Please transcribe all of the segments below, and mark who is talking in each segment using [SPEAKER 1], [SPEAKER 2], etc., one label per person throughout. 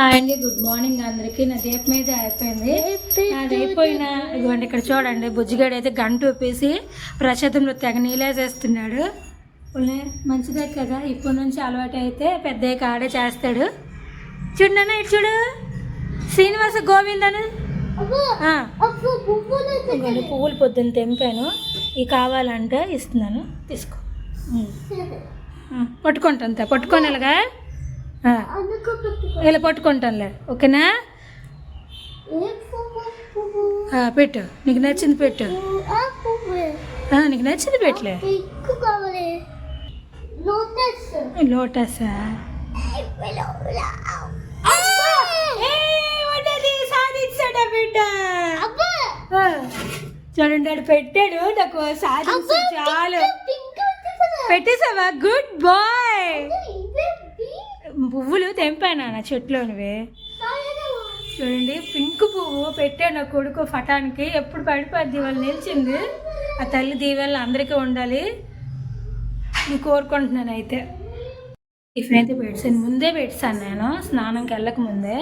[SPEAKER 1] Hi అండి good morning అందరికీ. నా దీపం అయితే అయిపోయింది. అది అయిపోయిన ఇదిగోండి ఇక్కడ చూడండి బుజ్జిగాడు అయితే గంట ఊపేసి ప్రసాదంలో తెగ నీళ్ళేసేస్తున్నాడు మంచిదే కదా ఇప్పటి నుంచి అలవాటు అయితే పెద్ద ఆడే చేస్తాడు. చూడన్నా ఇటు చూడు. శ్రీనివాస గోవిందను పువ్వులు పొద్దున్న తెంపాను. ఇవి కావాలంటే ఇస్తున్నాను. తీసుకో. ఉమ్. ఆ, ఇలా పట్టుకుంటానులే. ఓకేనా? పెట్టు. నీకు నచ్చింది పెట్టు. నీకు నచ్చింది పెట్టలే. లోటసా. చూడండి పెట్టాడు. నాకు సాధించు చాలు. పెట్టేసావా? Good bye. తెంపాను నా చెట్లోనివి. చూడండి పింక్ పువ్వు పెట్టాను నా కొడుకు ఫటానికి ఎప్పుడు పడిపోద్ది వాళ్ళు నిలిచింది ఆ తల్లి దీవెనలు అందరికీ ఉండాలి. నేను కోరుకుంటున్నాను అయితే. టిఫిన్ అయితే పెట్టాను ముందే పెట్టాను నేను. స్నానంకి వెళ్ళక ముందే.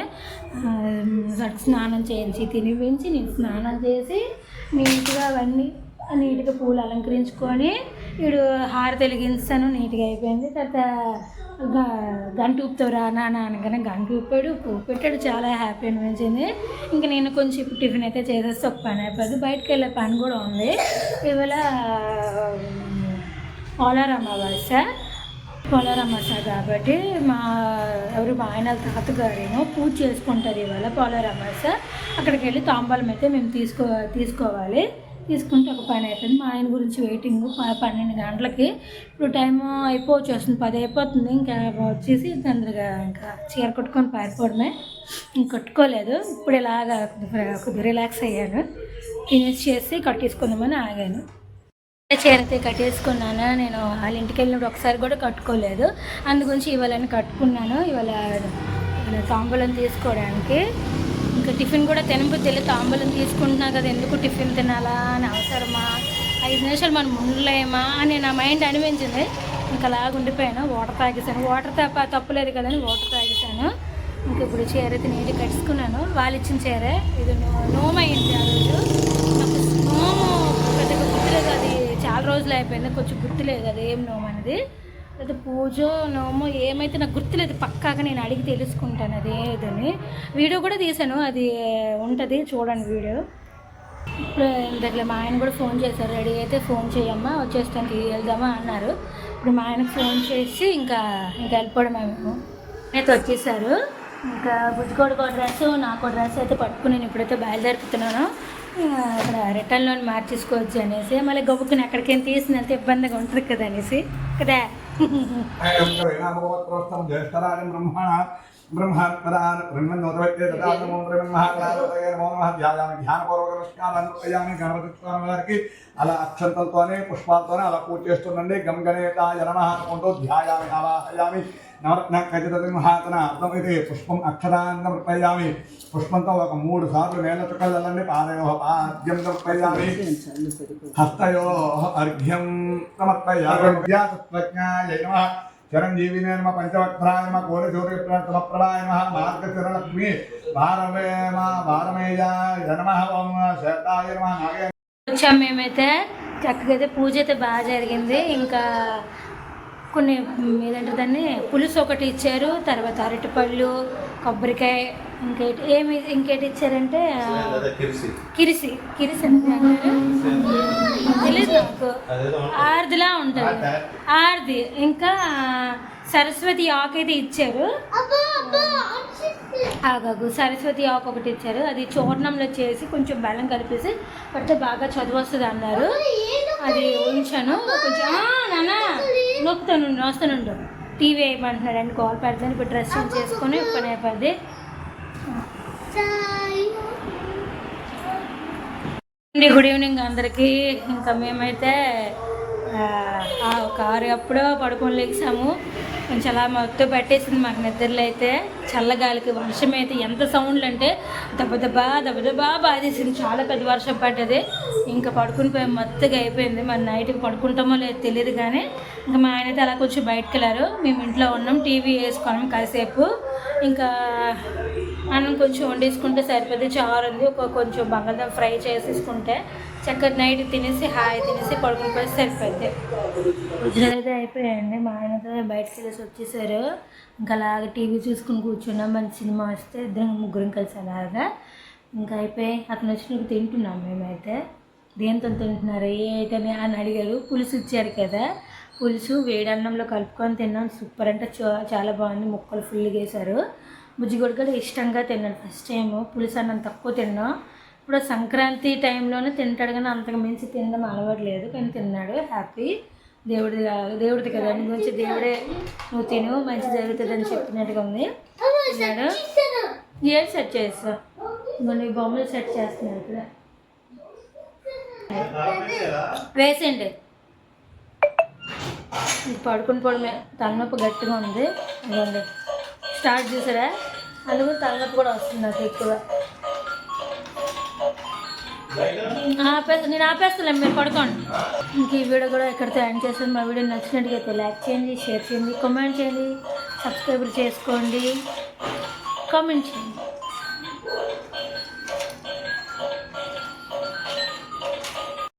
[SPEAKER 1] స్నానం చేయించి తినిపించి నేను స్నానం చేసి నీట్గా అవన్నీ నీట్గా పూలు అలంకరించుకొని వీడు హార వెలిగించాను నీట్గా అయిపోయింది. తర్వాత గ- గంట ఊపుతావు రా నాన్న అనగానే గంట ఊపాడు పెట్టాడు చాలా హ్యాపీ అనిపించింది. ఇంకా నేను కొంచెం ఇప్పుడు టిఫిన్ అయితే చేసేస్తే ఒక పని అయిపోద్ది. బయటకు వెళ్ళే పని కూడా ఉంది. ఇవాళ పోలార్ అమావాస్య. పోలార్ అమావాస్య కాబట్టి మా ఎవరు మా ఆయన తాతగారేమో పూజ చేసుకుంటారు ఇవాళ పోలార్ అమావాస్య. అక్కడికి వెళ్ళి తాంబాలం అయితే మేము తీసుకో తీసుకోవాలి. తీసుకుంటే ఒక పని అయిపోయింది. మా ఆయన గురించి వెయిటింగ్ ప- పన్నెండు గంటలకి ఇప్పుడు టైం అయిపోవచ్చు వస్తుంది. పది అయిపోతుంది. ఇంకా వచ్చేసి తొందరగా ఇంకా చీర కొట్టుకొని పారిపోవడమే. ఇంక కట్టుకోలేదు. ఇప్పుడు ఇలాగా కొద్దిగా రిలాక్స్ అయ్యాను. ఫినిష్ చేసి కట్టేసుకుందామని ఆగాను. చీర అయితే కట్టేసుకున్నాను నేను వాళ్ళ ఇంటికి వెళ్ళినప్పుడు ఒకసారి కూడా కట్టుకోలేదు. అందుగురించి ఇవాళ కట్టుకున్నాను. ఇవాళ ఇవాళ తాంబూలం తీసుకోవడానికి ఇంకా టిఫిన్ కూడా తినబుద్ధి వెళ్ళి తాంబూలం తీసుకుంటున్నా కదా ఎందుకు టిఫిన్ తినాలా అని అవసరమా? ఐదు నిమిషాలు మనం ఉండలేమా అని నా మైండ్ అనిపించింది. ఇంకా అలాగ ఉండిపోయాను. వాటర్ తాగేసాను వాటర్ తప్ప తప్పలేదు కదని వాటర్ తాగేసాను ఇంక ఇప్పుడు చీర అయితే నీళ్ళు కట్టుకున్నాను. వాళ్ళు ఇచ్చిన చీరే ఇది నో- అయింది ఆ రోజు. నాకు నోము పెద్దగా గుర్తులేదు. అది చాలా రోజులు అయిపోయింది. కొంచెం గుర్తులేదు. అది ఏం నోము అనేది అది పూజ నోమో ఏమైతే నాకు గుర్తులేదు పక్కాగా నేను అడిగి తెలుసుకుంటాను అది ఏదని వీడియో కూడా తీసాను అది ఉంటుంది చూడండి వీడియో. ఇప్పుడు దగ్గర మా ఆయన కూడా ఫోన్ చేశారు రెడీ అయితే ఫోన్ చేయమ్మా వచ్చేస్తాను వెళ్దామా అన్నారు. ఇప్పుడు మా ఆయనకు ఫోన్ చేసి ఇంకా ఇంకా వెళ్ళిపోవడమే మేము. అయితే వచ్చేసారు. ఇంకా బుజ్జికోడికి ఒక డ్రెస్ నాకు డ్రెస్ అయితే పట్టుకుని నేను ఇప్పుడైతే బయలుదేరుతున్నాను. అక్కడ రిటర్న్లో మార్చేసుకోవచ్చు అనేసి మళ్ళీ గబుక్కుని ఎక్కడికైనా తీసినంత ఇబ్బందిగా ఉంటుంది కదా అనేసి. కదా
[SPEAKER 2] బ్రహ్మణ బ్రహ్మపదాన్ బ్రహ్మణోదవైతే తదా నమో నమః ధ్యాయామి ధ్యానపూర్వక నమస్కారాలు గణపతి స్వామి వారికి అలా అక్షంతలతోనే పుష్పాలతోనే అలా పూజ చేస్తుండండి గం నమః అనుకుంటూ ధ్యాయామి ఆవాహయామి నవరత్న ఖచ్చిత సింహాసన అర్థం ఇది పుష్పం అక్షరాన్ని సమర్పయామి పుష్పంతో ఒక మూడు సార్లు నేల చుక్కలు చల్లండి. పాదయో పాద్యం సమర్పయామి. హస్తయో అర్ఘ్యం సమర్పయామి. విద్యాతత్వజ్ఞాయ నమః. చిరంజీవినే నమ. పంచవక్త్రాయ నమ. కోరిసూర్యప్రభాయ నమ. మార్గశిరలక్ష్మి భారవేమ భారమేయాయ నమ. ఓం శతాయ నమ. నాగే
[SPEAKER 1] వచ్చాం మేమైతే. చక్కగా అయితే పూజ అయితే బాగా జరిగింది. ఇంకా కొన్ని ఏదంటే దాన్ని? పులుసు ఒకటి ఇచ్చారు తర్వాత అరటిపళ్ళు కొబ్బరికాయ ఇంకేటి ఏమి ఇంకేటి ఇచ్చారంటే కిరిసి. కిరిసి అంటే తెలియదు నాకు. ఆర్దిలా ఉంటుంది. ఆర్ది. ఇంకా సరస్వతి ఆకు అయితే ఇచ్చారు. ఆగాగు సరస్వతి ఆకు ఒకటి ఇచ్చారు. అది చూర్ణంలో చేసి కొంచెం బెల్లం కలిపేసి పడితే బాగా చదువు వస్తుంది అన్నారు అది ఉంచాను. కొంచెం నాన్న నొక్కుతాను వస్తానుండు టీవీ వేయమంటున్నాడు అండి కాల్ పెడతాను. ఇప్పుడు డ్రెస్ చేంజ్ చేసుకొని పని అయిపోద్ది. అండి గుడ్ ఈవినింగ్ అందరికీ. ఇంకా మేమైతే ఒక ఆరు అప్పుడో పడుకొని లేచాము. కొంచెం అలా మొత్తం పెట్టేసింది మాకు నిద్రలో అయితే. చల్లగాలికి వర్షం అయితే ఎంత సౌండ్లు అంటే దెబ్బదెబ్బా దెబ్బదెబ్బా బాధేసింది. చాలా పెద్ద వర్షం పడ్డది. ఇంకా పడుకుని పోయి మత్తుగా అయిపోయింది. మరి నైట్కి పడుకుంటామో లేదో తెలియదు కానీ ఇంకా మా ఆయన అయితే అలా కొంచెం బయటకు వెళ్ళారు. మేము ఇంట్లో ఉన్నాం టీవీ వేసుకున్నాం కాసేపు. ఇంకా అన్నం కొంచెం వండేసుకుంటే సరిపోతే చారు ఉంది. ఒక కొంచెం బంగాళదుంప ఫ్రై చేసేసుకుంటే చక్కగా నైట్ తినేసి హాయ్ తినేసి పడుకుని పోయి సరిపోద్ది భోజనాలు అయితే అయిపోయాయండి. మా ఆయనతో బయటకు వెళ్ళేసి వచ్చేసారు. ఇంకా అలాగే టీవీ చూసుకుని కూర్చున్నాం. మంచి సినిమా వస్తే ఇద్దరం ముగ్గురం కలిసి అలాగా. ఇంకా అయిపోయి అతను వచ్చినప్పుడు తింటున్నాం మేమైతే? దేంతో తింటున్నారు? ఏటని అని అడిగారు. పులుసు ఇచ్చారు కదా. పులుసు వేడన్నంలో కలుపుకొని తిన్నాం. సూపర్ అంటే చా- చాలా బాగుంది. ముక్కలు ఫుల్గా వేశారు. బుజ్జిగొడు కూడా ఇష్టంగా తిన్నాను. ఫస్ట్ టైం పులుసు అన్నం తక్కువ తిన్నాం. ఇప్పుడు సంక్రాంతి టైంలోనే తింటాడు కానీ అంతకు మించి తినడం అలవాటు లేదు కానీ తిన్నాడు. హ్యాపీ. దేవుడి దేవుడికి దేవుడిది కదా నీ గురించి దేవుడే నువ్వు తిను మంచి జరుగుతుంది అని చెప్పినట్టుగా ఉంది. తిన్నాడు. ఏం సెట్ చేస్తా మన బొమ్మలు సెట్ చేస్తున్నాడు ఇక్కడ. వేసేయండి. పడుకుని పోవడమే. తలనొప్పి గట్టిగా ఉంది. ఇదిగోండి. స్టార్ట్ చేసారా? అందుకు తలనొప్పి కూడా వస్తుంది నాకు ఎక్కువ. ఆపేస్తా నేను ఆపేస్తాను మీరు పడుకోండి. ఇంక ఈ వీడియో కూడా ఎక్కడితో ఎండ్ చేస్తాను. మా వీడియో నచ్చినట్టుగా లైక్ చేయండి షేర్ చేయండి కామెంట్ చేయండి సబ్స్క్రైబ్ చేసుకోండి కామెంట్ చేయండి.